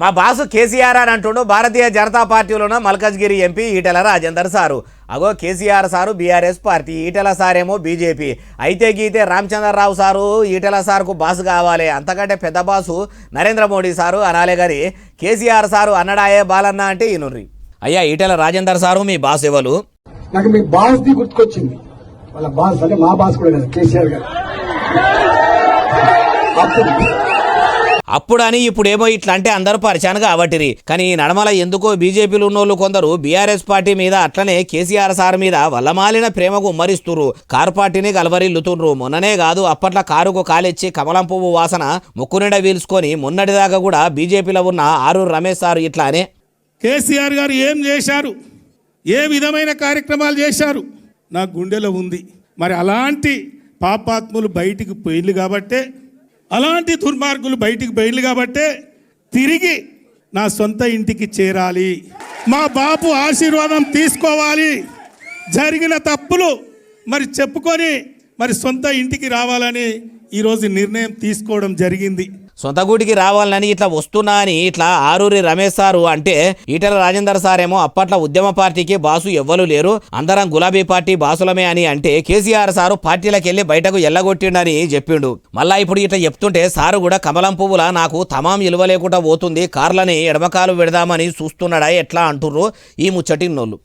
మా బాసు కేసీఆర్ అని అంటుండు. భారతీయ జనతా పార్టీలోన మల్కజ్గిరి ఎంపీ ఈటెల రాజేందర్ సారు. అగో KCR sir BRS party Etela సారేమో BJP. అయితే గీతే రామచంద్రరావు సారు ఈటెల సార్కు బాసు కావాలి. అంతకంటే పెద్ద బాసు నరేంద్ర మోడీ సారు అనాలే గారి కేసీఆర్ సారు అన్నడాయే బాలన్న అంటే ఈనుర్రి. అయ్యా ఈటెల రాజేందర్ సారు మీ బాస్ ఎవరు? నాకు మీ బాస్ ది గుర్తుకొచ్చింది. వాళ్ళ బాస్ అంటే మా బాస్ కూడా కదా కేసీఆర్ గారు. అప్పుడని ఇప్పుడేమో ఇట్లా అంటే అందరూ పరిచానుగా అవటిరి కానీ ఈ నడమల ఎందుకో బీజేపీలు ఉన్నోళ్ళు కొందరు బీఆర్ఎస్ పార్టీ మీద అట్లనే కేసీఆర్ సార్ మీద వల్లమాలిన ప్రేమకు ఉమ్మరిస్తుర్రు. కారు పార్టీని గలవరిల్లుతుండ్రు మొన్ననే కాదు అప్పట్లో కారుకు కాలిచ్చి కమలం పువ్వు వాసన ముక్కునిండా వీల్చుకొని మొన్నటిదాకా కూడా బీజేపీలో ఉన్న ఆరు రమేష్ సార్ ఇట్లానే కేసీఆర్ గారు ఏం చేశారు? ఏ విధమైన కార్యక్రమాలు చేశారు? నా గుండెలో ఉంది. మరి అలాంటి పాపాత్ములు బయటికి పోయింది కాబట్టే అలాంటి దుర్మార్గులు బయటికి బయలు కాబట్టే తిరిగి నా సొంత ఇంటికి చేరాలి. మా బాపు ఆశీర్వాదం తీసుకోవాలి. జరిగిన తప్పులు మరి చెప్పుకొని మరి సొంత ఇంటికి రావాలని ఈరోజు నిర్ణయం తీసుకోవడం జరిగింది. సొంత గూటికి రావాలని ఇట్లా వస్తున్నా అని ఇట్లా ఆరూరి రమేష్ సారు అంటే ఈటల రాజేందర్ సారేమో అప్పట్లో ఉద్యమ పార్టీకి బాసు ఎవ్వరు లేరు అందరం గులాబీ పార్టీ బాసులమే అని అంటే కేసీఆర్ సారు పార్టీలకు వెళ్ళి బయటకు ఎల్లగొట్టిండని చెప్పిండు. మళ్ళా ఇప్పుడు ఇట్లా చెప్తుంటే సారు కూడా కమలం పువ్వుల నాకు తమాం ఇలువ లేకుండా పోతుంది కార్లని ఎడమకాలు పెడదామని చూస్తున్నాడా ఎట్లా అంటుర్రు ఈ ముచ్చటి నోళ్ళు